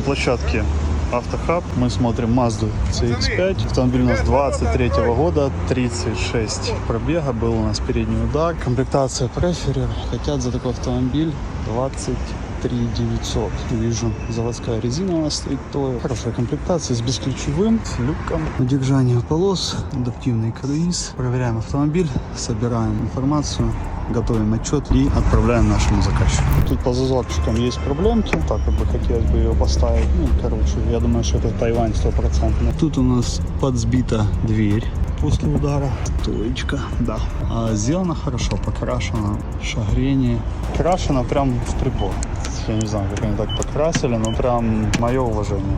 на площадке Автохаб. Мы смотрим Mazda CX-5. Автомобиль у нас 23 года, 36 пробега. Был у нас передний удар. Комплектация преферер. Хотят за такой автомобиль 23 900. Вижу, заводская резина у нас стоит Toyo. Хорошая комплектация с бесключевым, с люком. Удержание полос, адаптивный круиз. Проверяем автомобиль, собираем информацию готовим отчет и отправляем нашему заказчику. Тут по зазорчикам есть проблемки, так как бы хотелось бы ее поставить. Ну, короче, я думаю, что это Тайвань стопроцентно. Тут у нас подсбита дверь после удара. Тоечка, да. А сделано хорошо, покрашено, шагрение. Крашено прям в прибор. Я не знаю, как они так покрасили, но прям мое уважение.